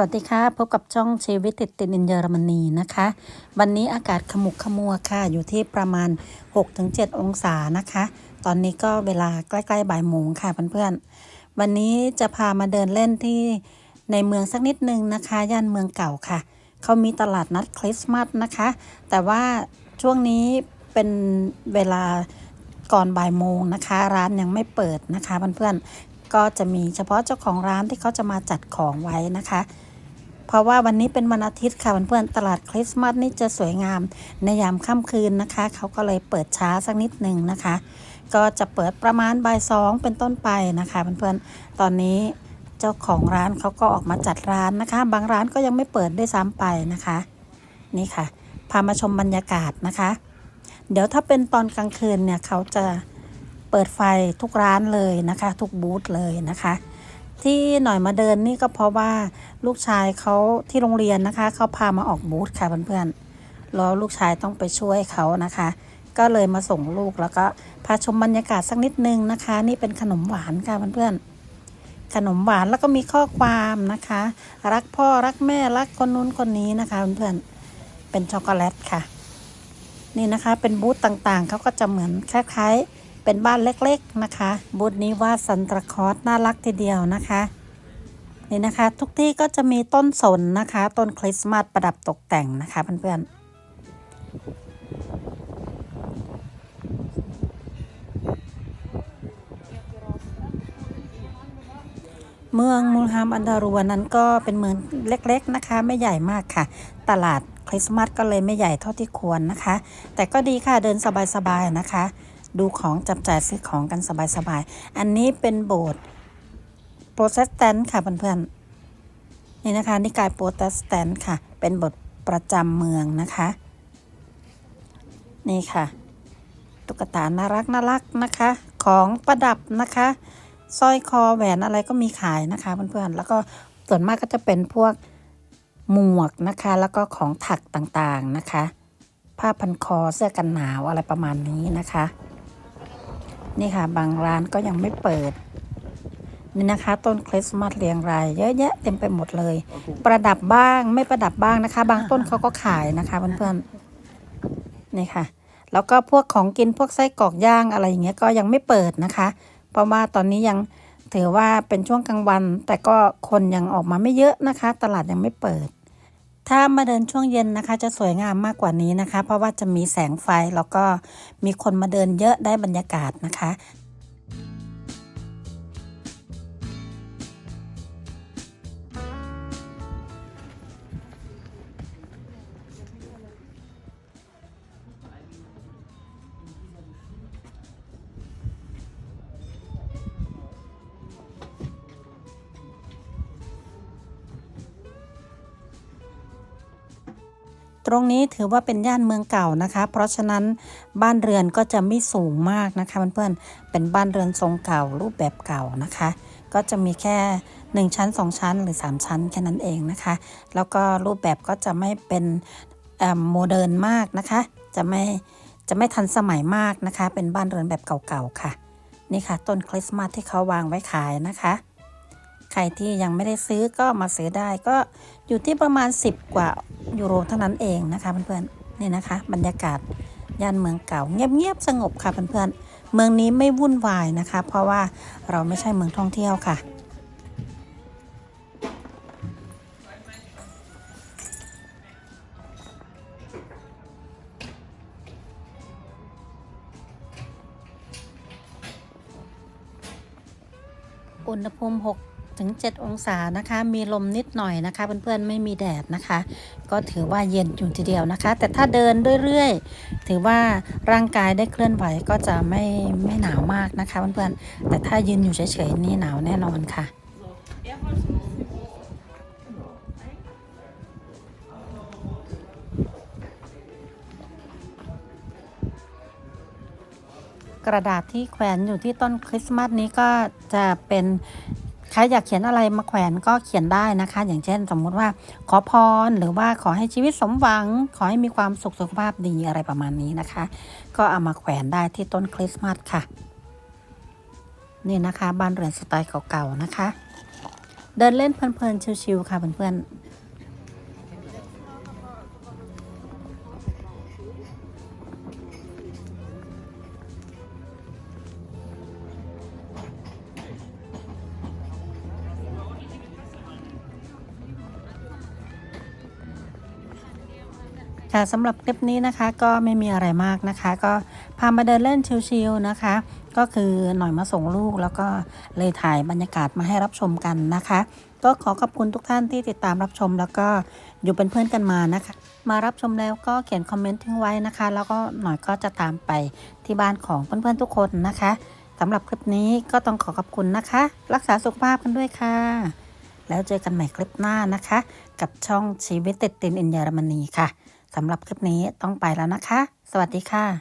วัสดีค่ะ พบกับช่องชีวิตติดตินอินเยอรมนีนะคะ วันนี้อากาศขมุกขมัวค่ะ อยู่ที่ประมาณ 6-7 องศานะคะ ตอนนี้ก็เวลาใกล้ๆบ่ายโมงค่ะเพื่อนๆ วันนี้จะพามาเดินเล่นที่ในเมืองสักนิดนึงนะคะ ย่านเมืองเก่าค่ะ เขามีตลาดนัดคริสต์มาสนะคะ แต่ว่าช่วงนี้เป็นเวลาก่อนบ่ายโมงนะคะ ร้านยังไม่เปิดนะคะเพื่อนๆก็จะมีเฉพาะเจ้าของร้านที่เขาจะมาจัดของไว้นะคะ เพราะว่าวันนี้เป็นวันอาทิตย์ค่ะเพื่อนๆตลาดคริสต์มาสนี่จะสวยงาม ในยามค่ำคืนนะคะ เขาก็เลยเปิดช้าสักนิดหนึ่งนะคะ ก็จะเปิดประมาณบ่ายสองเป็นต้นไปนะคะเพื่อนๆตอนนี้เจ้าของร้านเขาก็ออกมาจัดร้านนะคะ บางร้านก็ยังไม่เปิดได้วยซ้ำไปนะคะ นี่ค่ะ พามาชมบรรยากาศนะคะ เดี๋ยวถ้าเป็นตอนกลางคืนเนี่ยเขาจะเปิดไฟทุกร้านเลยนะคะ ทุกบูธเลยนะคะ ที่หน่อยมาเดินนี่ก็เพราะว่าลูกชายเขาที่โรงเรียนนะคะเขาพามาออกบูธค่ะเพื่อนๆแล้วลูกชายต้องไปช่วยเขานะคะ ก็เลยมาส่งลูกแล้วก็พาชมบรรยากาศสักนิดนึงนะคะ นี่เป็นขนมหวานค่ะเพื่อนๆขนมหวานแล้วก็มีข้อความนะคะ รักพ่อรักแม่รักคนนู้นคนนี้นะคะเพื่อนๆเป็นช็อกโกแลตค่ะ นี่นะคะเป็นบูธต่างๆเขาก็จะเหมือนคล้ายๆ เป็นบ้านเล็กๆนะคะบูธนี้ว่าซันตราคอสน่ารักทีเดียวนะคะนี่นะคะ ทุกที่ก็จะมีต้นสนนะคะ ต้นคริสต์มาสประดับตกแต่งนะคะเพื่อนๆ เมืองมูลฮัมอันดารัวนั้นก็เป็นเมืองเล็กๆนะคะ ไม่ใหญ่มากค่ะ ตลาดคริสต์มาสก็เลยไม่ใหญ่เท่าที่ควรนะคะ แต่ก็ดีค่ะเดินสบายๆนะคะ ดูของจับจ่ายซื้อของกันสบายๆ อันนี้เป็นโบสถ์โปรเตสแตนต์ค่ะเพื่อนๆ นี่นะคะนิกายโปรเตสแตนต์ค่ะ เป็นโบสถ์ประจำเมืองนะคะ นี่ค่ะ ตุ๊กตาน่ารักน่ารักนะคะ ของประดับนะคะสร้อยคอแหวนอะไรก็มีขายนะคะเพื่อนๆ แล้วก็ส่วนมากก็จะเป็นพวกหมวกนะคะ แล้วก็ของถักต่างๆนะคะ ผ้าพันคอเสื้อกันหนาวอะไรประมาณนี้นะคะ นี่ค่ะ บางร้านก็ยังไม่เปิด นี่นะคะ ต้นคริสต์มาสเรียงราย เยอะแยะเต็มไปหมดเลย ประดับบ้างไม่ประดับบ้างนะคะ บางต้นเขาก็ขายนะคะเพื่อนๆนี่ค่ะ แล้วก็พวกของกินพวกไส้กรอกย่างอะไรอย่างเงี้ยก็ยังไม่เปิดนะคะ เพราะว่าตอนนี้ยังถือว่าเป็นช่วงกลางวัน แต่ก็คนยังออกมาไม่เยอะนะคะ ตลาดยังไม่เปิด ถ้ามาเดินช่วงเย็นนะคะ จะสวยงามมากกว่านี้นะคะ เพราะว่าจะมีแสงไฟแล้วก็มีคนมาเดินเยอะได้บรรยากาศนะคะ ตรงนี้ถือว่าเป็นย่านเมืองเก่านะคะ เพราะฉะนั้นบ้านเรือนก็จะไม่สูงมากนะคะเพื่อนๆเป็นบ้านเรือนทรงเก่ารูปแบบเก่านะคะ ก็จะมีแค่ 1 ชั้น 2 ชั้นหรือ 3 ชั้นแค่นั้นเองนะคะ แล้วก็รูปแบบก็จะไม่เป็นโมเดิร์นมากนะคะ จะไม่จะไม่ทันสมัยมากนะคะ เป็นบ้านเรือนแบบเก่าๆค่ะ นี่ค่ะ ต้นคริสต์มาสที่เขาวางไว้ขายนะคะ ใครที่ยังไม่ได้ซื้อก็มาซื้อได้ก็อยู่ที่ประมาณ 10 กว่ายูโรเท่านั้นเองนะคะเพื่อนๆนี่นะคะ บรรยากาศย่านเมืองเก่าเงียบๆสงบค่ะเพื่อนๆเมืองนี้ไม่วุ่นวายนะคะ เพราะว่าเราไม่ใช่เมืองท่องเที่ยวค่ะอุณหภูมิ 6ถึง7องศานะคะ มีลมนิดหน่อยนะคะ เพื่อนๆไม่มีแดดนะคะ ก็ถือว่าเย็นอยู่ทีเดียวนะคะ แต่ถ้าเดินเรื่อยๆ ถือว่าร่างกายได้เคลื่อนไหวก็จะไม่ไม่หนาวมากนะคะเพื่อนๆ แต่ถ้ายืนอยู่เฉยๆนี่หนาวแน่นอนค่ะกระดาษที่แขวนอยู่ที่ต้นคริสต์มาสนี้ก็จะเป็น ใครอยากเขียนอะไรมาแขวนก็เขียนได้นะคะ อย่างเช่น สมมุติว่าขอพรหรือว่าขอให้ชีวิตสมหวัง ขอให้มีความสุขสุขภาพดีอะไรประมาณนี้นะคะ ก็เอามาแขวนได้ที่ต้นคริสต์มาสค่ะ นี่นะคะ บ้านเรือนสไตล์เก่าๆนะคะ เดินเล่นเพลินๆชิวๆค่ะเพื่อนๆ ค่ะสำหรับคลิปนี้นะคะก็ไม่มีอะไรมากนะคะ ก็พามาเดินเล่นชิลๆนะคะ ก็คือหน่อยมาส่งลูกแล้วก็เลยถ่ายบรรยากาศมาให้รับชมกันนะคะ ก็ขอขอบคุณทุกท่านที่ติดตามรับชม แล้วก็อยู่เป็นเพื่อนกันมานะคะ มารับชมแล้วก็เขียนคอมเมนต์ทิ้งไว้นะคะ แล้วก็หน่อยก็จะตามไปที่บ้านของเพื่อนๆทุกคนนะคะสำหรับคลิปนี้ก็ต้องขอขอบคุณนะคะ รักษาสุขภาพกันด้วยค่ะ แล้วเจอกันใหม่คลิปหน้านะคะ กับช่องชีวิตติดตินอินเยอรมนีค่ะ สำหรับคลิปนี้ต้องไปแล้วนะคะ สวัสดีค่ะ